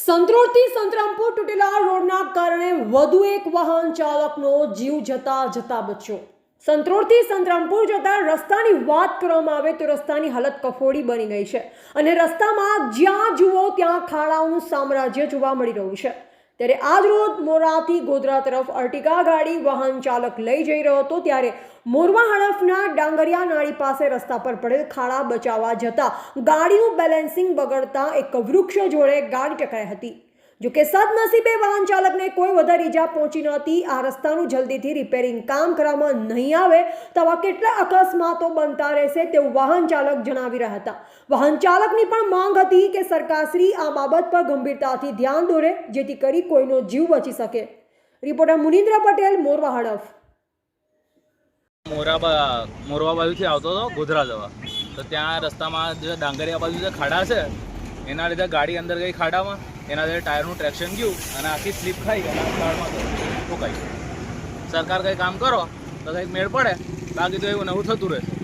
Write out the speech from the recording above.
સંત્રોડથી સંતરામપુર તૂટેલા રોડના કારણે વધુ એક વાહન ચાલકનો જીવ જતા જતા બચ્યો. સંત્રોડથી સંતરામપુર જતા રસ્તાની વાત કરવામાં આવે તો રસ્તાની હાલત કફોડી બની ગઈ છે અને રસ્તામાં જ્યાં જુઓ ત્યાં ખાડાઓનું સામ્રાજ્ય જોવા મળી રહ્યું છે. ત્યારે આજ રોજ મોરાથી ગોધરા તરફ અર્ટિગા ગાડી વાહન ચાલક લઈ જઈ રહ્યો હતો, ત્યારે મોરવા હડફના ડાંગરિયા નાળી પાસે રસ્તા પર પડેલ ખાડા બચાવવા જતા ગાડીનું બેલેન્સિંગ બગડતા એક વૃક્ષ જોડે ગાડી ટકરાઈ હતી. જોકે સદનસીબે વાહન ચાલકને કોઈ વધારે ઈજા પહોંચી નહોતી આ રસ્તાનું જલ્દીથી રિપેરિંગ કામ કરવામાં નહીં આવે તો આવા કેટલા અકસ્માતો બનતા રહેશે તેવું વાહન ચાલક જણાવી રહ્યા હતા. વાહન ચાલકની પણ માંગ હતી કે સરકારશ્રી આ બાબત પર ગંભીરતાથી ધ્યાન દોરે, જેથી કરી કોઈનો જીવ બચી શકે. રિપોર્ટર મુનિન્દ્ર પટેલ, મોરવા હડફ. મોરા મોરવા બાજુથી આવતો હતો, ગોધરા જવા. તો ત્યાં રસ્તામાં જે ડાંગરિયા બાજુ જે ખાડા છે એના લીધે ગાડી અંદર ગઈ ખાડામાં, એના લીધે ટાયરનું ટ્રેક્શન ગયું અને આખી સ્લીપ ખાઈ અને ખાડમાં ઠોકાઈ સરકાર કંઈ કામ કરો તો કંઈક મેળ પડે. બાકી તો એવું નવું થતું રહેશે.